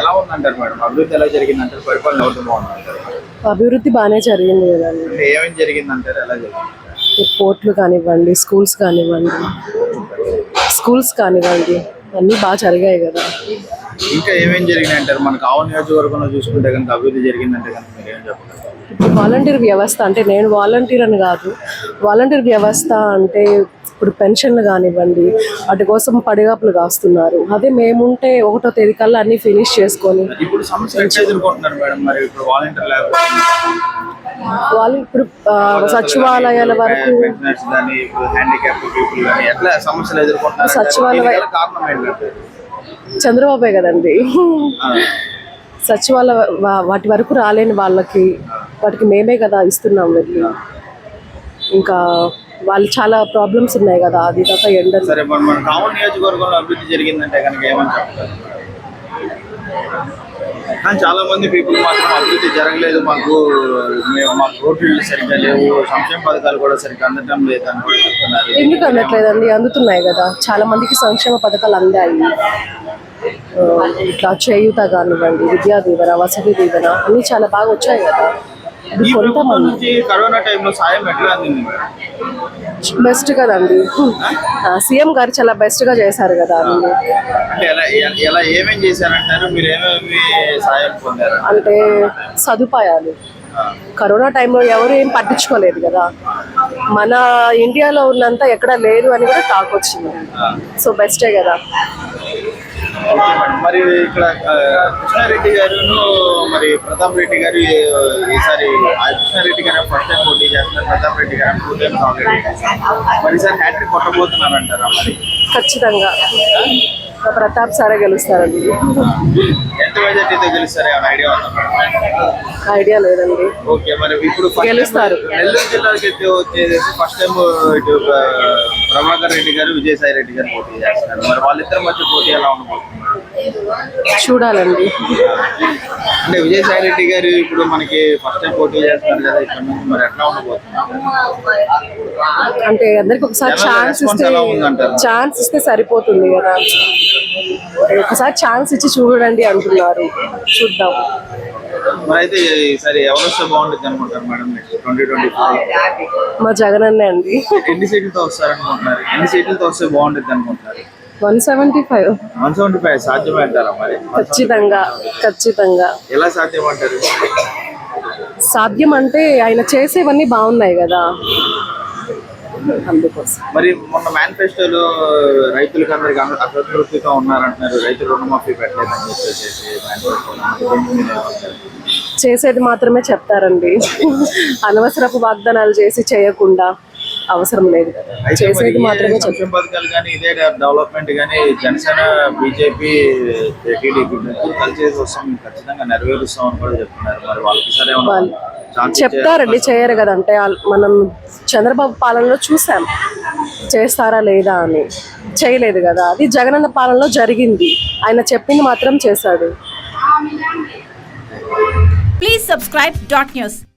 ఎలా ఉందంటారు మేడం? అభివృద్ధి ఎలా జరిగిందంటారు? పరిపాలన ఎవరితో బాగుందంటారు అభివృద్ధి బాగానే జరిగింది కదండి. అంటే ఏమేమి జరిగిందంటారు? ఎలా జరిగింది? పోర్ట్లు కానివ్వండి స్కూల్స్ కానివ్వండి స్కూల్స్ కానివ్వండి అన్నీ బాగా జరిగాయి కదా. ఇంకా ఏమేమి జరిగినాయి అంటారు మనకు ఆవు నియోజకవర్గంలో చూసుకుంటే కనుక అభివృద్ధి జరిగిందంటే కనుక మీరు ఏం చెప్పగలరు? ఇప్పుడు వాలంటీర్ వ్యవస్థ అంటే నేను వాలంటీర్ అని కాదు. వాలంటీర్ వ్యవస్థ అంటే ఇప్పుడు పెన్షన్లు కానివ్వండి వాటి కోసం పడిగాపులు కాస్తున్నారు. అదే మేముంటే ఒకటో తేదీ కల్లా అన్ని ఫినిష్ చేసుకొని వాళ్ళు ఇప్పుడు సచివాలయాల వరకు సచివాలయ- చంద్రబాబే కదండి. సచివాలయ వాటి వరకు రాలేని వాళ్ళకి వాటికి మేమే కదా ఇస్తున్నాం వెళ్ళి. ఇంకా వాళ్ళు చాలా ప్రాబ్లమ్స్ ఉన్నాయి కదా అది కాక ఎండలు సరే మన నియోజకవర్గంలో అభివృద్ధి జరిగిందంటే కనుక ఏమని చెప్తారు? కానీ చాలా మంది పీపుల్ మాత్రం అభివృద్ధి జరగలేదు మాకు మేము మాకు రోడ్లు సరిగ్గా లేవు సంక్షేమ పథకాలు కూడా సరిగ్గా అందడం లేదు అని కూడా చెప్తున్నారు. ఎందుకు అందట్లేదండి అందుతున్నాయి కదా. చాలా మందికి సంక్షేమ పథకాలు అందాయి. ఇట్లా చేయూత కానివ్వండి విద్యా దీవెన వసతి దీవెన అన్నీ చాలా బాగా వచ్చాయి కదా. ఈ ప్రభుత్వం కొంతమంది నుంచి కరోనా టైంలో సాయం ఎట్లా అందింది? మేడం బెస్ట్ కదండి. సీఎం గారు చాలా బెస్ట్గా చేశారు కదా అంటే ఎలా ఎ- ఎలా ఏమేం చేశారంటారు? మీరు ఏమేమి సాయం పొందారు? అంటే సదుపాయాలు. కరోనా టైంలో ఎవరు ఏం పట్టించుకోలేదు కదా. మన ఇండియాలో ఉన్నంత ఎక్కడ లేదు అని కూడా టాక్ వచ్చింది. సో బెస్టే కదా. మరి ఇక్కడ కృష్ణారెడ్డి గారును మరి ప్రతాప్ రెడ్డి గారు ఈసారి కృష్ణారెడ్డి గారు ఫస్ట్ టైం పోటీ చేస్తున్నారు ప్రతాప్ రెడ్డి గారు టూ టైమ్స్ ఆల్రెడీ మరి ఈసారి హ్యాట్రిక్ కొట్టబోతున్నారు అంటారా మరి? ఖచ్చితంగా. ప్రతాప్ సారే గెలుస్తారండి. ఎంత మెజార్టీతో గెలుస్తారు? ఏమైనా ఐడియా ఉందా? ఐడియా లేదండి. ఓకే మరి ఇప్పుడు గెలుస్తారు. నెల్లూరు జిల్లాకి వచ్చేసి ఫస్ట్ టైం ఇటు ప్రభాకర్ రెడ్డి గారు విజయసాయి రెడ్డి గారు పోటీ చేస్తున్నారు. మరి వాళ్ళిద్దరి మధ్య పోటీ ఎలా ఉండబోతుంది? చూడాలండి. అంటే విజయసాయి రెడ్డి గారు ఇప్పుడు మనకి ఫస్ట్ టైం పోటీ చేస్తున్నారు కదా ఇక్కడ నుంచి మరి ఎట్లా ఉండబోతుంది? అంటే అందరికి ఒకసారి ఛాన్స్ ఇస్తే? ఛాన్స్ ఇస్తే సరిపోతుంది కదా. ఒకసారి ఛాన్స్ ఇచ్చి చూడండి అంటున్నారు. చూద్దాం. మరి అయితే ఈసారి ఎవరు వస్తే బాగుంటుంది అనుకుంటారు మేడం ట్వంటీ ట్వంటీ ఫోర్ మా జగన్ అన్నే అండి. ఎన్ని సీట్లతో వస్తారనుకుంటున్నారు ఎన్ని సీట్లతో వస్తే బాగుంటుంది అనుకుంటున్నారు? One seventy five. One seventy five సాధ్యమే అంటారా మరి? ఖచ్చితంగా ఖచ్చితంగా. ఎలా సాధ్యం అంటారు సాధ్యం అంటే ఆయన చేసేవన్నీ బాగున్నాయి కదా. అందుకోసం. మరి మొన్న మేనిఫెస్టోలో రైతులకు అందరికి అస- అసంతృప్తితో ఉన్నారంటున్నారు. రైతు రుణమాఫీ పెట్టలేదని చెప్పేసి? చేసేది మాత్రమే చెప్తారండి. అనవసరపు వాగ్దానాలు చేసి చేయకుండా అవసరం లేదు చేసేది మాత్రమే పథకాలు కానీ ఇదే డెవలప్మెంట్ కానీ జనసేన బీజేపీ టీడీపీ కలిసి వస్తాం ఖచ్చితంగా నెరవేరుస్తాం అని కూడా చెప్తున్నారు. మరి వాళ్ళకి సరే చెప్తారండి చేయరు కదంటే మనం చంద్రబాబు పాలనలో చూసాం. చేస్తారా లేదా అని. చేయలేదు కదా. అది జగనన్న పాలనలో జరిగింది. ఆయన చెప్పింది మాత్రం చేశాడు. Please subscribe dot news.